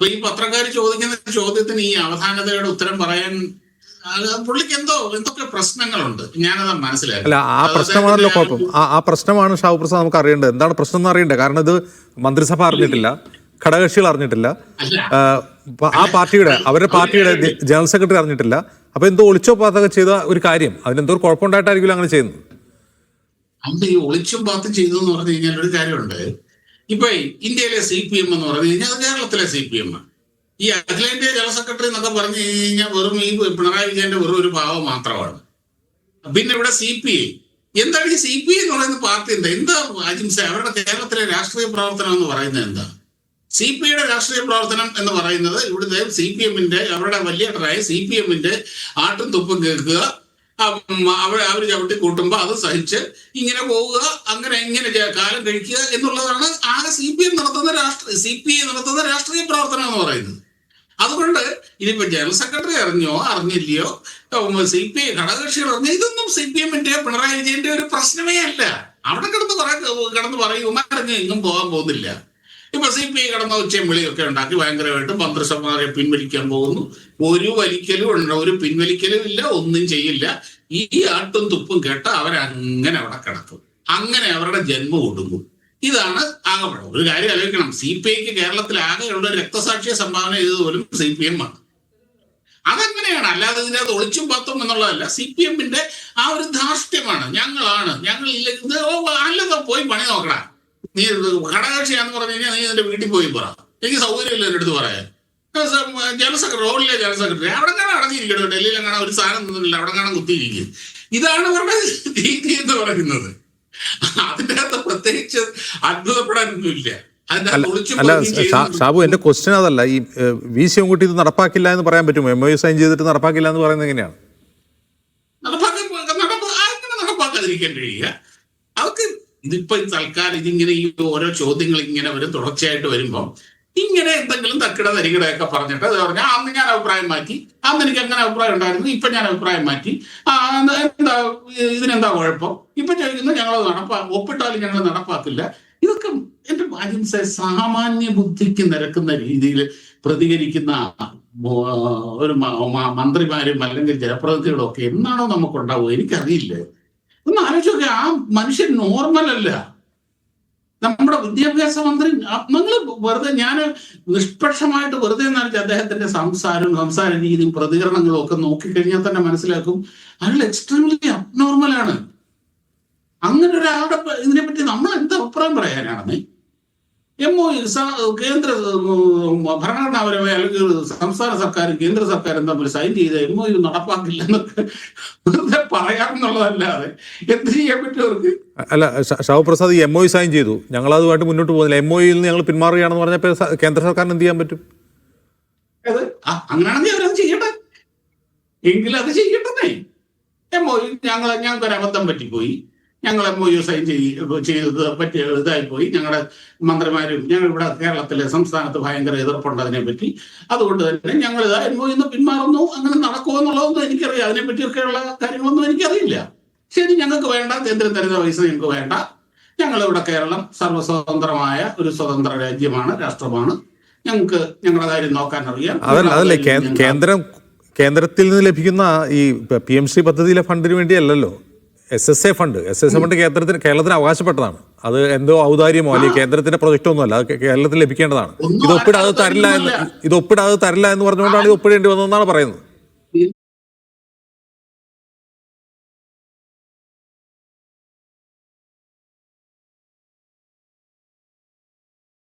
അപ്പൊ ഈ പത്രക്കാർ ചോദിക്കുന്ന ചോദ്യത്തിന് ഈ അവധാനതയുടെ ഉത്തരം പറയാൻ പുള്ളിക്ക് എന്തോ എന്തൊക്കെ പ്രശ്നങ്ങളുണ്ട്? ഞാനത് അല്ല ആ പ്രശ്നമാണല്ലോ കുഴപ്പം. ആ പ്രശ്നമാണ് ഷാവു പ്രസാദ് നമുക്ക് അറിയേണ്ടത്. എന്താണ് പ്രശ്നം എന്ന് അറിയണ്ടേ. കാരണം ഇത് മന്ത്രിസഭ അറിഞ്ഞിട്ടില്ല ഘടകകക്ഷികൾ അറിഞ്ഞിട്ടില്ല ആ, പാർട്ടിയുടെ അവരുടെ പാർട്ടിയുടെ ജനറൽ സെക്രട്ടറി അറിഞ്ഞിട്ടില്ല. അപ്പൊ എന്തോ ഒളിച്ചോ പാത്തൊക്കെ ചെയ്ത ഒരു കാര്യം. അതിനെന്തോ ഒരു കുഴപ്പമുണ്ടായിട്ടായിരിക്കും അങ്ങനെ ചെയ്യുന്നത്. അന്ന് ഈ ഒളിച്ചും പാത്തും ചെയ്തു എന്ന് പറഞ്ഞു കഴിഞ്ഞാൽ ഒരു കാര്യമുണ്ട്. ഇപ്പൊ ഇന്ത്യയിലെ സി പി എം എന്ന് പറഞ്ഞു കഴിഞ്ഞാൽ അത് കേരളത്തിലെ സി പി എം ഈ അഖിലേന്ത്യാ ജനറൽ സെക്രട്ടറി എന്നൊക്കെ പറഞ്ഞു കഴിഞ്ഞാൽ വെറും ഈ പിണറായി വിജയന്റെ വെറും ഒരു ഭാവം മാത്രമാണ്. പിന്നെ ഇവിടെ സി പി ഐ എന്താണ് ഈ സി പി ഐ എന്ന് പറയുന്ന പാർട്ടി എന്താ? എന്താ അജിംസ അവരുടെ കേരളത്തിലെ രാഷ്ട്രീയ പ്രവർത്തനം എന്ന് പറയുന്നത് എന്താ? സി പി ഐയുടെ രാഷ്ട്രീയ പ്രവർത്തനം എന്ന് പറയുന്നത് ഇവിടുത്തെ സി പി എമ്മിന്റെ അവരുടെ വലിയ സി പി എമ്മിന്റെ ആട്ടും തുപ്പും കേൾക്കുക അവർ അവർ ചവിട്ടി കൂട്ടുമ്പോൾ അത് സഹിച്ച് ഇങ്ങനെ പോവുക അങ്ങനെ എങ്ങനെ കാലം കഴിക്കുക എന്നുള്ളതാണ് ആകെ സി പി എം നടത്തുന്ന രാഷ്ട്രീയ സി പി ഐ നടത്തുന്ന രാഷ്ട്രീയ പ്രവർത്തനം എന്ന് പറയുന്നത്. അതുകൊണ്ട് ഇനിയിപ്പോ ജനറൽ സെക്രട്ടറി അറിഞ്ഞോ അറിഞ്ഞില്ലയോ സി പി ഐ ഘടകകക്ഷികൾ അറിഞ്ഞോ ഇതൊന്നും സി പി എമ്മിന്റെ പിണറായി വിജയന്റെ ഒരു പ്രശ്നമേ അല്ല. അവിടെ കിടന്ന് കുറെ കിടന്ന് പറയും ഉമാരഞ്ഞ് എങ്ങും പോകാൻ പോകുന്നില്ല. സി പി കടന്ന ഉച്ചയും വിളിയൊക്കെ ഉണ്ടാക്കി ഭയങ്കരമായിട്ട് മന്ത്രിസഭമാരെ പിൻവലിക്കാൻ പോകുന്നു. ഒരു വലിക്കലും ഉണ്ട്. ഒരു പിൻവലിക്കലും ഇല്ല ഒന്നും ചെയ്യില്ല. ഈ ആട്ടും തുപ്പും കേട്ട് അവരങ്ങനെ അവിടെ കിടക്കും. അങ്ങനെ അവരുടെ ജന്മം ഒടുങ്ങും. ഇതാണ് ആകപ്പെടം ഒരു കാര്യം ആലോചിക്കണം. സി പി ഐക്ക് കേരളത്തിൽ ആകെയുള്ള രക്തസാക്ഷിയെ സംഭാവന ചെയ്തത് പോലും സി പി എം ആണ്. അതങ്ങനെയാണ്. അല്ലാതെ ഇതിനകത്ത് ഒളിച്ചും പത്തും എന്നുള്ളതല്ല. സി പി എമ്മിന്റെ ആ ഒരു ധാർഷ്ട്യമാണ്. ഞങ്ങളാണ്. ഞങ്ങൾ ഇത് അല്ലതോ പോയി പണി നോക്കടാ. നീ ഘടകകക്ഷിയാന്ന് പറഞ്ഞു കഴിഞ്ഞാൽ നീ നിന്റെ വീട്ടിൽ പോയി പറ. എനിക്ക് സൗകര്യമില്ല എന്റെ അടുത്ത് പറയാൻ. ജനറൽ സെക്രട്ടറി റോഡിലെ ജനറൽ സെക്രട്ടറി അവിടെ കാണാൻ അടങ്ങിയിരിക്കണം ഡൽഹിയിൽ കാണാൻ ഒരു സാധനം നിന്നില്ല അവിടെ കാണാൻ കുത്തിയിരിക്കും. ഇതാണ് അവരുടെ രീതി എന്ന് പറയുന്നത്. അതിനകത്ത് അകത്ത് പ്രത്യേകിച്ച് അത്ഭുതപ്പെടാനൊന്നുമില്ല. അല്ല ഷാബു എന്റെ ക്വസ്റ്റ്യൻ അതല്ല. ഈ വി ശിവൻകുട്ടി ഇത് നടപ്പാക്കില്ല എന്ന് പറയാൻ പറ്റുമോ? എം ഒ സൈൻ ചെയ്തിട്ട് നടപ്പാക്കില്ല എന്ന് പറയുന്നത് എങ്ങനെയാണ്? നടപ്പാക്കാൻ നടപ്പാക്കാതിരിക്കാൻ കഴിയുക ഇതിപ്പോ ഈ തൽക്കാലം ഇതിങ്ങനെ ഈ ഓരോ ചോദ്യങ്ങൾ ഇങ്ങനെ വരും തുടർച്ചയായിട്ട് വരുമ്പം ഇങ്ങനെ എന്തെങ്കിലും തക്കിട തരികിടയൊക്കെ പറഞ്ഞിട്ട് അത് പറഞ്ഞാൽ അന്ന് ഞാൻ അഭിപ്രായം മാറ്റി. അന്ന് എനിക്ക് അങ്ങനെ അഭിപ്രായം ഉണ്ടായിരുന്നു? ഇപ്പൊ ഞാൻ അഭിപ്രായം മാറ്റി. എന്താ ഇതിനെന്താ കുഴപ്പം? ഇപ്പൊ ചോദിക്കുന്നത് ഞങ്ങൾ നടപ്പാ ഒപ്പിട്ടാലും ഞങ്ങൾ നടപ്പാക്കില്ല. ഇതൊക്കെ എന്റെ അഹിംസ സാമാന്യ ബുദ്ധിക്ക് നിരക്കുന്ന രീതിയിൽ പ്രതികരിക്കുന്ന ഒരു മന്ത്രിമാരും അല്ലെങ്കിൽ ജനപ്രതിനിധികളും ഒക്കെ എന്നാണോ നമുക്കുണ്ടാവുക എനിക്കറിയില്ല. ഒന്ന് ആലോചിച്ചൊക്കെ ആ മനുഷ്യൻ നോർമൽ അല്ല. നമ്മുടെ വിദ്യാഭ്യാസ മന്ത്രി നിങ്ങൾ വെറുതെ ഞാൻ നിഷ്പക്ഷമായിട്ട് വെറുതെ എന്നാലും അദ്ദേഹത്തിന്റെ സംസാരവും സംസാര രീതിയും പ്രതികരണങ്ങളും ഒക്കെ നോക്കിക്കഴിഞ്ഞാൽ തന്നെ മനസ്സിലാക്കും അയാൾ എക്സ്ട്രീംലി അബ്നോർമലാണ് അങ്ങനെ ഒരാളുടെ ഇതിനെപ്പറ്റി നമ്മൾ എന്താ അഭിപ്രായം പറയാനാണെന്ന്? എം ഒ കേന്ദ്ര ഭരണഘടനാപരമായ അല്ലെങ്കിൽ സംസ്ഥാന സർക്കാരും കേന്ദ്ര സർക്കാരും തമ്മിൽ സൈൻ ചെയ്ത എം ഒ നടപ്പാക്കില്ലെന്നൊക്കെ വെറുതെ പറയാമെന്നുള്ളതല്ലാതെ എന്ത് ചെയ്യാൻ പറ്റും അവർക്ക്? അല്ല ഷ- MO Prasad M O sign ചെയ്തു. ഞങ്ങൾ അതുമായിട്ട് മുന്നോട്ട് പോകുന്നില്ല. എം ഒയിൽ നിന്ന് ഞങ്ങൾ പിന്മാറുകയാണെന്ന് പറഞ്ഞപ്പോൾ കേന്ദ്ര സർക്കാരിന് എന്ത് ചെയ്യാൻ പറ്റും? അത് അങ്ങനെയാണെങ്കിൽ അവരത് ചെയ്യട്ടെ. എങ്കിൽ അത് ചെയ്യട്ടെ എം ഒ ഞങ്ങൾ ഞങ്ങൾക്ക് ഒരു അബദ്ധം പറ്റിപ്പോയി. ഞങ്ങൾ എം ഒ യു സൈൻ ചെയ്തത് പറ്റിയ ഇതായി പോയി ഞങ്ങളുടെ മന്ത്രിമാരും ഞങ്ങൾ ഇവിടെ കേരളത്തിലെ സംസ്ഥാനത്ത് ഭയങ്കര എതിർപ്പുണ്ട് അതിനെ പറ്റി. അതുകൊണ്ട് തന്നെ ഞങ്ങൾ ഇതാ എം ഒ ന്ന് പിന്മാറുന്നു. അങ്ങനെ നടക്കുമോ എന്നുള്ളതൊന്നും എനിക്കറിയാം. അതിനെ പറ്റിയൊക്കെയുള്ള കാര്യങ്ങളൊന്നും എനിക്കറിയില്ല. ശരി ഞങ്ങൾക്ക് വേണ്ട. കേന്ദ്രം തരുന്ന പൈസ ഞങ്ങൾക്ക് വേണ്ട. ഞങ്ങളിവിടെ കേരളം സർവസ്വതന്ത്രമായ ഒരു സ്വതന്ത്ര രാജ്യമാണ് രാഷ്ട്രമാണ്. ഞങ്ങൾക്ക് ഞങ്ങളുടെ കാര്യം നോക്കാൻ അറിയാം. അതല്ല അതല്ലേ കേന്ദ്രം കേന്ദ്രത്തിൽ നിന്ന് ലഭിക്കുന്ന ഈ പി എം സി പദ്ധതിയിലെ ഫണ്ടിന് വേണ്ടിയല്ലല്ലോ? S S A fund S S A fund കേന്ദ്രത്തിന് കേരളത്തിന് അവകാശപ്പെട്ടതാണ്. അത് എന്തോ ഔദാര്യമോ അല്ലെങ്കിൽ കേന്ദ്രത്തിന്റെ പ്രൊജക്റ്റ് ഒന്നും അല്ല അത് കേരളത്തിൽ ലഭിക്കേണ്ടതാണ്. ഇത് ഒപ്പിടാതെ തരില്ല എന്ന്. ഇത് ഒപ്പിടാതെ തരില്ല എന്ന് പറഞ്ഞുകൊണ്ടാണ് ഇത് ഒപ്പിടേണ്ടി വന്നതെന്നാണ് പറയുന്നത്.